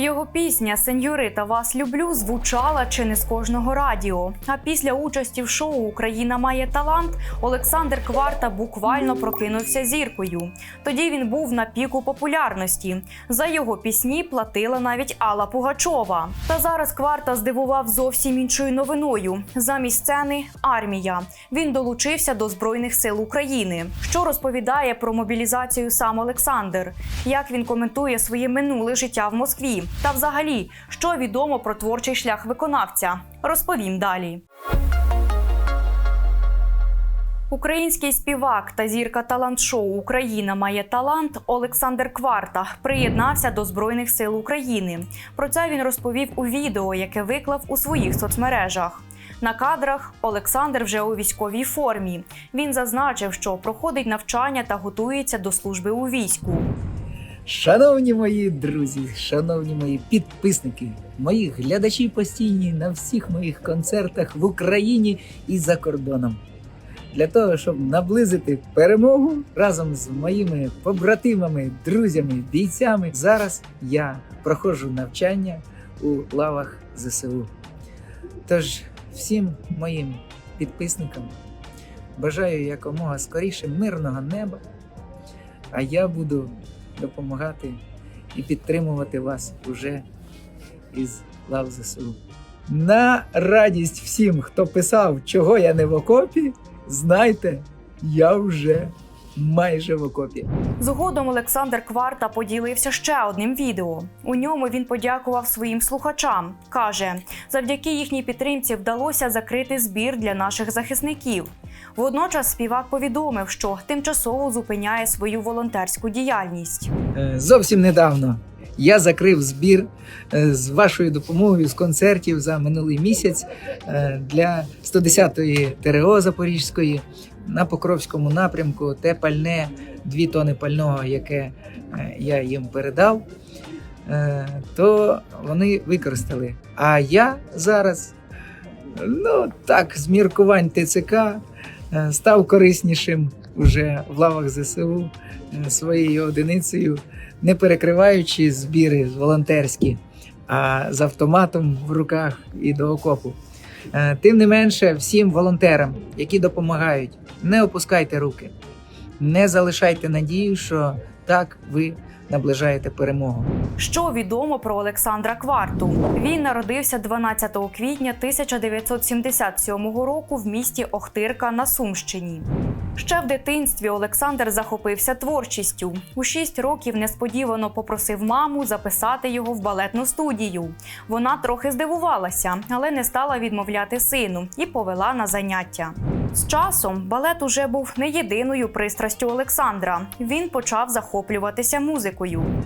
Його пісня Сеньорита вас люблю звучала чи не з кожного радіо. А після участі в шоу Україна має талант Олександр Кварта буквально прокинувся зіркою. Тоді він був на піку популярності. За його пісні платила навіть Алла Пугачова. Та зараз Кварта здивував зовсім іншою новиною. Замість сцени армія. Він долучився до збройних сил України. Що розповідає про мобілізацію сам Олександр? Як він коментує своє минуле життя в Москві? Та взагалі, що відомо про творчий шлях виконавця? Розповім далі. Український співак та зірка талант-шоу Україна має талант Олександр Кварта приєднався до Збройних сил України. Про це він розповів у відео, яке виклав у своїх соцмережах. На кадрах Олександр вже у військовій формі. Він зазначив, що проходить навчання та готується до служби у війську. Шановні мої друзі, шановні мої підписники, мої глядачі постійні на всіх моїх концертах в Україні і за кордоном. Для того, щоб наблизити перемогу разом з моїми побратимами, друзями, бійцями, зараз я проходжу навчання у лавах ЗСУ. Тож всім моїм підписникам бажаю якомога скоріше мирного неба, а я буду допомагати і підтримувати вас уже із лав ЗСУ. На радість всім, хто писав, чого я не в окопі, знайте, я вже майже в окопі. Згодом Олександр Кварта поділився ще одним відео. У ньому він подякував своїм слухачам. каже, завдяки їхній підтримці вдалося закрити збір для наших захисників. Водночас співак повідомив, що тимчасово зупиняє свою волонтерську діяльність. Е, Зовсім недавно я закрив збір е, з вашою допомогою з концертів за минулий місяць е, для 110-ї ТРО Запорізької на Покровському напрямку. Те пальне, дві тони пального, яке е, я їм передав, е, то вони використали. А я зараз, ну так, з міркувань ТЦК е, став кориснішим уже в лавах ЗСУ своєю одиницею, не перекриваючи збіри волонтерські, а з автоматом в руках і до окопу. Е, Тим не менше, всім волонтерам, які допомагають, не опускайте руки, не залишайте надію, що так ви наближаєте перемогу. Що відомо про Олександра Кварту? Він народився 12 квітня 1977 року в місті Охтирка на Сумщині. Ще в дитинстві Олександр захопився творчістю. У 6 років несподівано попросив маму записати його в балетну студію. Вона трохи здивувалася, але не стала відмовляти сину і повела на заняття. З часом балет уже був не єдиною пристрастю Олександра. Він почав захоплюватися музикою.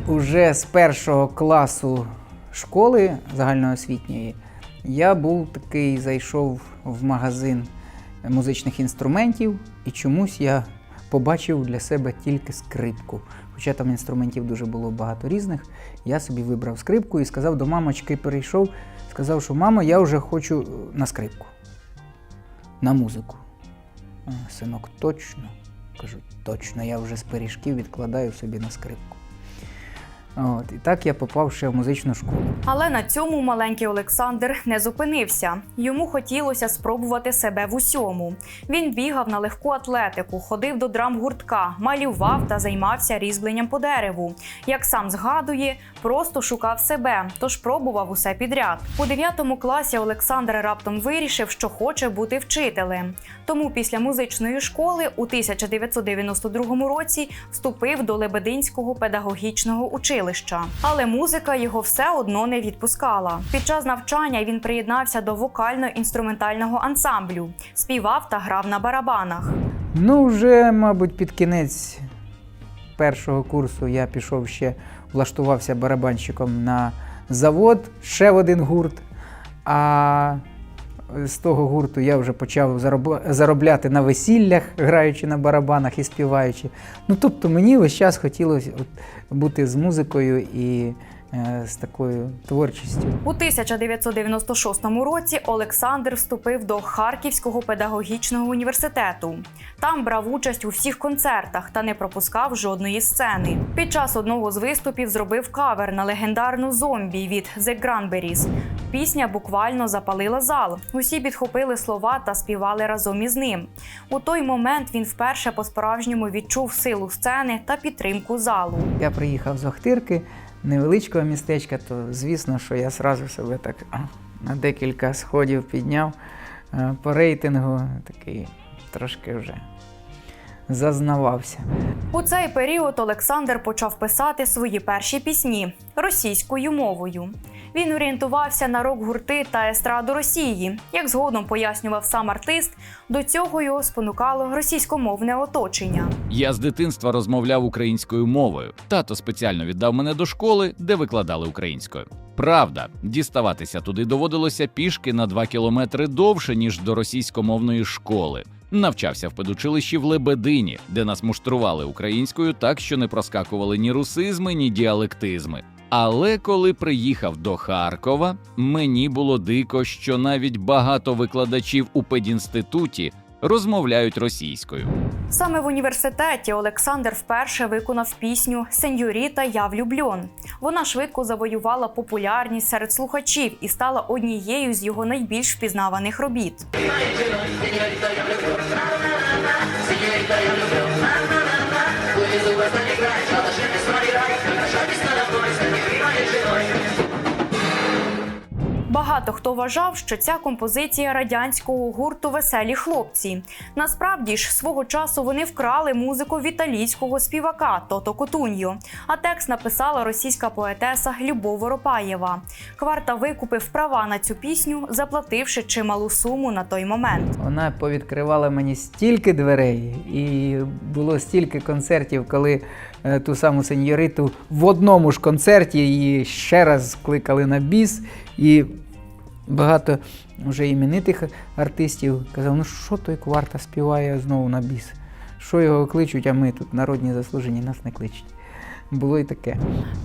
Уже з першого класу школи загальноосвітньої я був такий, зайшов в магазин музичних інструментів, і чомусь я побачив для себе тільки скрипку. Хоча там інструментів дуже було багато різних. Я собі вибрав скрипку і сказав до мамочки, перейшов, сказав, що мамо, я вже хочу на скрипку, на музику. Синок, точно? Кажу, точно, я вже з пиріжків відкладаю собі на скрипку. От, і так я попав ще в музичну школу. Але на цьому маленький Олександр не зупинився. Йому хотілося спробувати себе в усьому. Він бігав на легку атлетику, ходив до драмгуртка, малював та займався різьбленням по дереву. Як сам згадує, просто шукав себе, тож пробував усе підряд. У 9 класі Олександр раптом вирішив, що хоче бути вчителем. Тому після музичної школи у 1992 році вступив до Лебединського педагогічного училища. Але музика його все одно не відпускала. Під час навчання він приєднався до вокально-інструментального ансамблю, співав та грав на барабанах. Ну, вже, мабуть, під кінець першого курсу я пішов ще, влаштувався барабанщиком на завод, ще в один гурт. А з того гурту я вже почав заробляти на весіллях, граючи на барабанах і співаючи. Ну, тобто мені весь час хотілося от бути з музикою і з такою творчістю. У 1996 році Олександр вступив до Харківського педагогічного університету. Там брав участь у всіх концертах та не пропускав жодної сцени. Під час одного з виступів зробив кавер на легендарну зомбі від The Granberries. Пісня буквально запалила зал. Усі підхопили слова та співали разом із ним. У той момент він вперше по-справжньому відчув силу сцени та підтримку залу. Я приїхав з Охтирки, невеличкого містечка, то звісно, що я сразу себе так на декілька сходів підняв е, по рейтингу, такий трошки вже зазнавався. У цей період Олександр почав писати свої перші пісні російською мовою. Він орієнтувався на рок-гурти та естраду Росії. Як згодом пояснював сам артист, до цього його спонукало російськомовне оточення. Я з дитинства розмовляв українською мовою. Тато спеціально віддав мене до школи, де викладали українською. Правда, діставатися туди доводилося пішки на два кілометри довше, ніж до російськомовної школи. Навчався в педучилищі в Лебедині, де нас муштрували українською так, що не проскакували ні русизми, ні діалектизми. Але коли приїхав до Харкова, мені було дико, що навіть багато викладачів у педінституті розмовляють російською. Саме в університеті Олександр вперше виконав пісню Сеньоріта Я влюбльон. Вона швидко завоювала популярність серед слухачів і стала однією з його найбільш впізнаваних робіт. Багато хто вважав, що ця композиція радянського гурту Веселі хлопці. Насправді ж, свого часу вони вкрали музику в італійського співака Тото Котуньо, а текст написала російська поетеса Любов Воропаєва. Кварта викупив права на цю пісню, заплативши чималу суму на той момент. Вона повідкривала мені стільки дверей, і було стільки концертів, коли ту саму сеньориту в одному ж концерті її ще раз кликали на біс, і багато вже іменитих артистів казав, ну що той кварта співає знову на біс? Що його кличуть, а ми тут народні заслужені, нас не кличуть. Було і таке.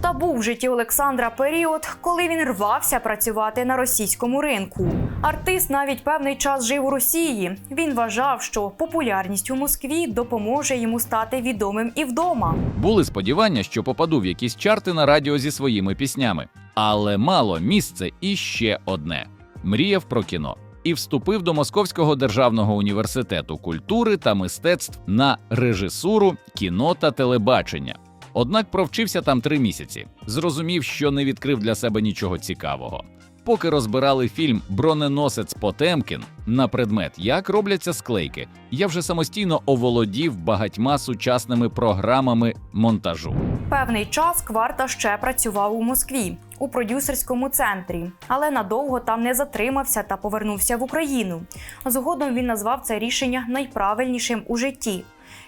Та був в житті Олександра період, коли він рвався працювати на російському ринку. Артист навіть певний час жив у Росії. Він вважав, що популярність у Москві допоможе йому стати відомим і вдома. Були сподівання, що попаду в якісь чарти на радіо зі своїми піснями. Але мало місце і ще одне: мріяв про кіно і вступив до Московського державного університету культури та мистецтв на режисуру, кіно та телебачення. Однак провчився там три місяці. Зрозумів, що не відкрив для себе нічого цікавого. Поки розбирали фільм Броненосець Потемкін на предмет, як робляться склейки, я вже самостійно оволодів багатьма сучасними програмами монтажу. Певний час кварта ще працював у Москві у продюсерському центрі, але надовго там не затримався та повернувся в Україну. Згодом він назвав це рішення найправильнішим у житті.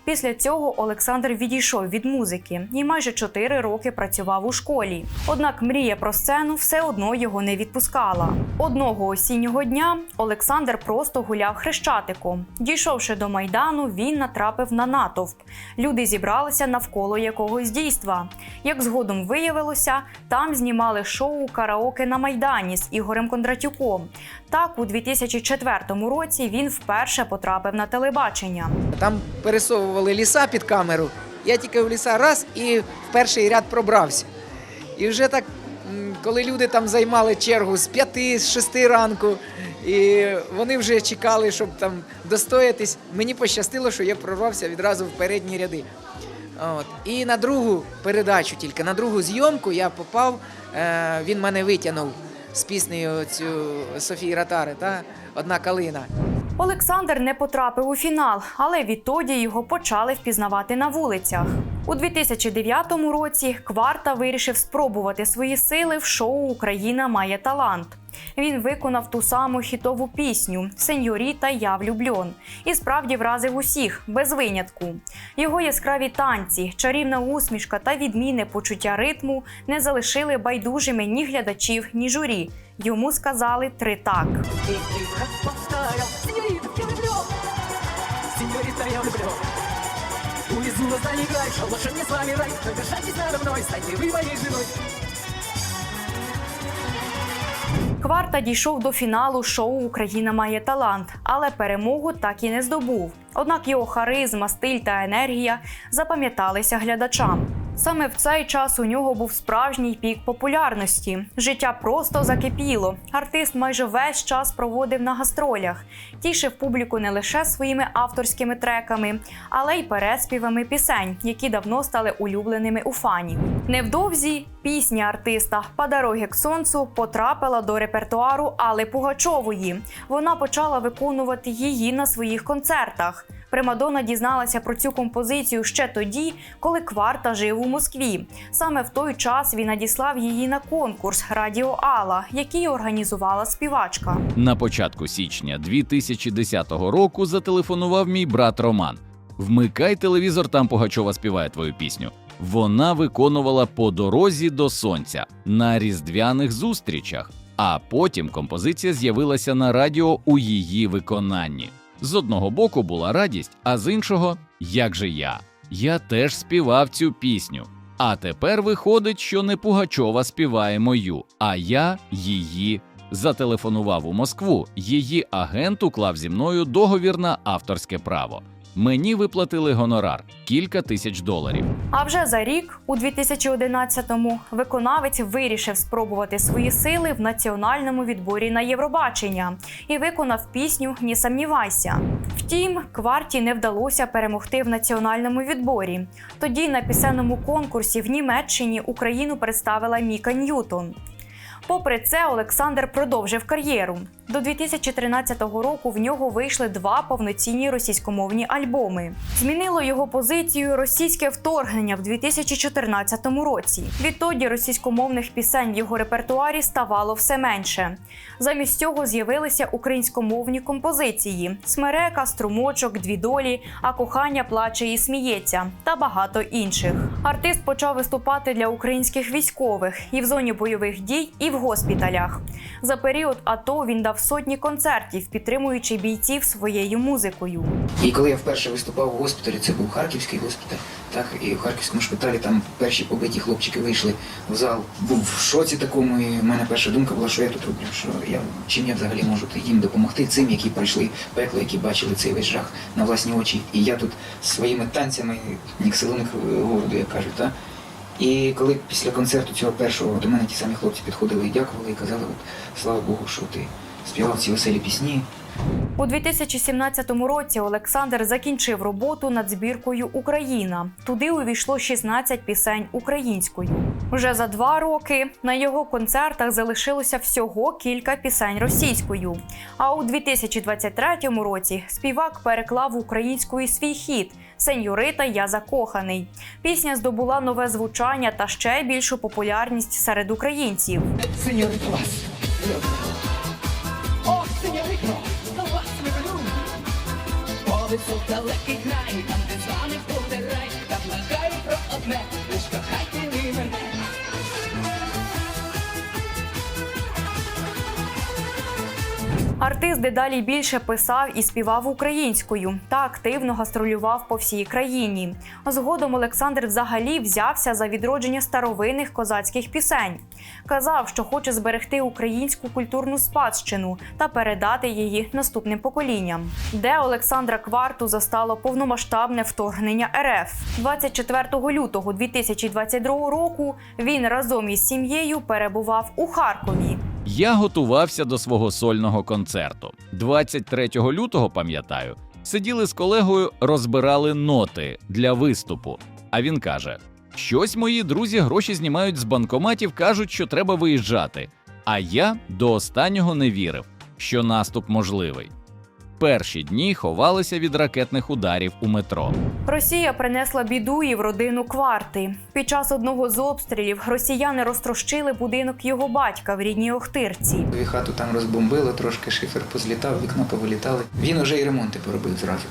Після цього Олександр відійшов від музики і майже чотири роки працював у школі. Однак мрія про сцену все одно його не відпускала. Одного осіннього дня Олександр просто гуляв хрещатиком. Дійшовши до майдану, він натрапив на натовп. Люди зібралися навколо якогось дійства. Як згодом виявилося, там знімали шоу Караоке на майдані з Ігорем Кондратюком. Так, у 2004 році він вперше потрапив на телебачення. Там пересовували ліса під камеру. Я тільки в ліса раз і в перший ряд пробрався. І вже так, коли люди там займали чергу з п'яти, з шести ранку, і вони вже чекали, щоб там достоятись. Мені пощастило, що я прорвався відразу в передні ряди. От. І на другу передачу, тільки на другу зйомку я попав, е, він мене витягнув з піснею цю Софії Ратари, та одна калина. Олександр не потрапив у фінал, але відтоді його почали впізнавати на вулицях. У 2009 році Кварта вирішив спробувати свої сили в шоу Україна має талант. Він виконав ту саму хітову пісню Сеньоріта Я влюбльон і справді вразив усіх без винятку. Його яскраві танці, чарівна усмішка та відмінне почуття ритму не залишили байдужими ні глядачів, ні журі. Йому сказали три так. Влюблен. Влюблен. Увезу вас на играй, шалашем не с вами рай. Но держайтесь надо мной, станьте вы моей женой. Кварта дійшов до фіналу шоу Україна має талант, але перемогу так і не здобув. Однак його харизма, стиль та енергія запам'яталися глядачам. Саме в цей час у нього був справжній пік популярності. Життя просто закипіло. Артист майже весь час проводив на гастролях, тішив публіку не лише своїми авторськими треками, але й переспівами пісень, які давно стали улюбленими у фанів. Невдовзі пісня артиста «По к сонцю потрапила до репертуару Алли Пугачової. Вона почала виконувати її на своїх концертах. Примадонна дізналася про цю композицію ще тоді, коли Кварта жив у Москві. Саме в той час він надіслав її на конкурс Радіо Алла, який організувала співачка. На початку січня 2010 року зателефонував мій брат Роман. Вмикай телевізор, там Пугачова співає твою пісню. Вона виконувала по дорозі до сонця на різдвяних зустрічах, а потім композиція з'явилася на радіо у її виконанні. З одного боку була радість, а з іншого як же я? Я теж співав цю пісню. А тепер виходить, що не Пугачова співає мою, а я її зателефонував у Москву. Її агент уклав зі мною договір на авторське право. Мені виплатили гонорар кілька тисяч доларів. А вже за рік, у 2011-му, виконавець вирішив спробувати свої сили в національному відборі на Євробачення і виконав пісню «Не сомнівайся». Втім, кварті не вдалося перемогти в національному відборі. Тоді на пісенному конкурсі в Німеччині Україну представила Міка Ньютон. Попри це, Олександр продовжив кар'єру. До 2013 року в нього вийшли два повноцінні російськомовні альбоми. Змінило його позицію російське вторгнення в 2014 році. Відтоді російськомовних пісень в його репертуарі ставало все менше. Замість цього з'явилися українськомовні композиції: Смерека, струмочок, дві долі, а кохання плаче і сміється та багато інших. Артист почав виступати для українських військових і в зоні бойових дій, і в госпіталях. За період АТО він дав сотні концертів, підтримуючи бійців своєю музикою. І коли я вперше виступав у госпіталі, це був харківський госпіталь. Так, і в харківському шпиталі там перші побиті хлопчики вийшли в зал. Був в шоці такому, і в мене перша думка була, що я тут роблю, що я чим я взагалі можу їм допомогти, цим, які пройшли пекло, які бачили цей весь жах на власні очі. І я тут своїми танцями, ні к селу, ні к городу, як кажуть, так? І коли після концерту цього першого до мене ті самі хлопці підходили і дякували, і казали, от, слава Богу, що ти співав ці веселі пісні, У 2017 році Олександр закінчив роботу над збіркою Україна. Туди увійшло 16 пісень українською. Вже за два роки на його концертах залишилося всього кілька пісень російською. А у 2023 році співак переклав українською свій хіт Сеньорита Я закоханий. Пісня здобула нове звучання та ще більшу популярність серед українців. Сеньорita вас Повесу в далекий край, Артист дедалі більше писав і співав українською та активно гастролював по всій країні. Згодом Олександр взагалі взявся за відродження старовинних козацьких пісень. Казав, що хоче зберегти українську культурну спадщину та передати її наступним поколінням. Де Олександра Кварту застало повномасштабне вторгнення РФ 24 лютого 2022 року. Він разом із сім'єю перебував у Харкові. Я готувався до свого сольного концерту. 23 лютого, пам'ятаю, сиділи з колегою, розбирали ноти для виступу. А він каже: щось мої друзі гроші знімають з банкоматів, кажуть, що треба виїжджати. А я до останнього не вірив, що наступ можливий. Перші дні ховалися від ракетних ударів у метро. Росія принесла біду і в родину кварти. Під час одного з обстрілів росіяни розтрощили будинок його батька в рідній Охтирці. Дві хату там розбомбило, трошки шифер позлітав, вікна повилітали. Він уже і ремонти поробив зразу.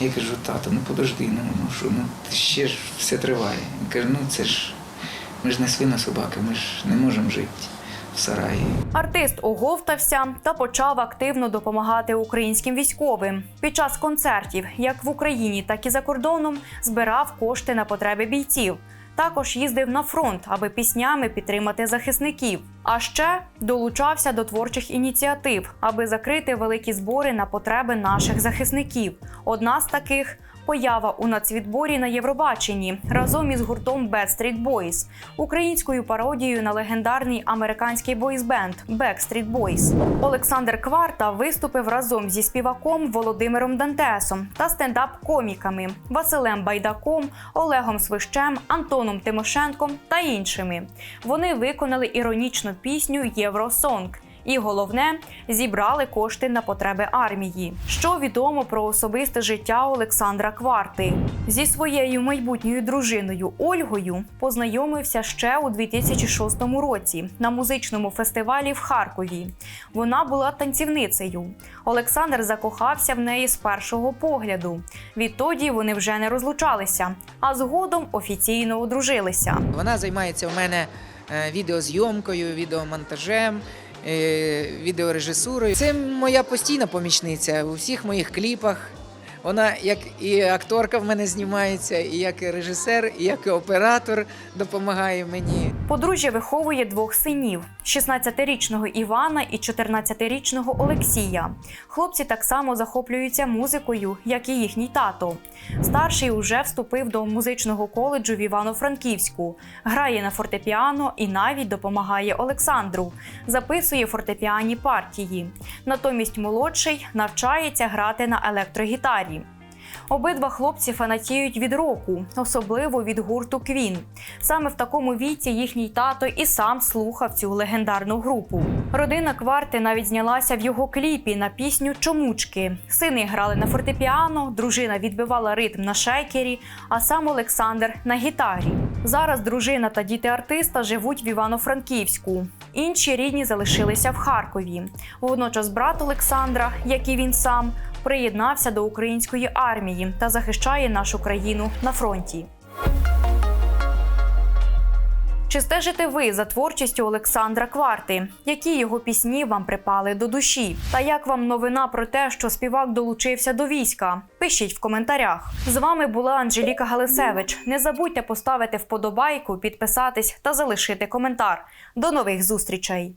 Я кажу, тато, ну подожди, ну, ну що, ну ще ж все триває. Він каже, ну це ж ми ж не свина собака, ми ж не можемо жити в сараї. Артист оговтався та почав активно допомагати українським військовим. Під час концертів, як в Україні, так і за кордоном, збирав кошти на потреби бійців. Також їздив на фронт, аби піснями підтримати захисників. А ще долучався до творчих ініціатив, аби закрити великі збори на потреби наших захисників. Одна з таких поява у нацвідборі на Євробаченні разом із гуртом Backstreet Boys, українською пародією на легендарний американський бойсбенд Backstreet Boys. Олександр Кварта виступив разом зі співаком Володимиром Дантесом та стендап-коміками Василем Байдаком, Олегом Свищем, Антоном Тимошенком та іншими. Вони виконали іронічну пісню Євросонг. І головне, зібрали кошти на потреби армії. Що відомо про особисте життя Олександра Кварти зі своєю майбутньою дружиною Ольгою познайомився ще у 2006 році на музичному фестивалі в Харкові. Вона була танцівницею. Олександр закохався в неї з першого погляду. Відтоді вони вже не розлучалися, а згодом офіційно одружилися. Вона займається у мене е, відеозйомкою, відеомонтажем, відеорежисурою. Це моя постійна помічниця у всіх моїх кліпах. Вона як і акторка в мене знімається, і як і режисер, і як і оператор допомагає мені. Подружжя виховує двох синів: 16-річного Івана і 14-річного Олексія. Хлопці так само захоплюються музикою, як і їхній тато. Старший уже вступив до музичного коледжу в Івано-Франківську, грає на фортепіано і навіть допомагає Олександру, записує фортепіані партії. Натомість молодший навчається грати на електрогітарі. Обидва хлопці фанатіють від року, особливо від гурту Квін. Саме в такому віці їхній тато і сам слухав цю легендарну групу. Родина кварти навіть знялася в його кліпі на пісню Чомучки. Сини грали на фортепіано, дружина відбивала ритм на шейкері, а сам Олександр на гітарі. Зараз дружина та діти артиста живуть в Івано-Франківську. Інші рідні залишилися в Харкові. Водночас брат Олександра, як і він сам, приєднався до української армії та захищає нашу країну на фронті. Чи стежите ви за творчістю Олександра Кварти? Які його пісні вам припали до душі? Та як вам новина про те, що співак долучився до війська? Пишіть в коментарях. З вами була Анжеліка Галисевич. Не забудьте поставити вподобайку, підписатись та залишити коментар. До нових зустрічей!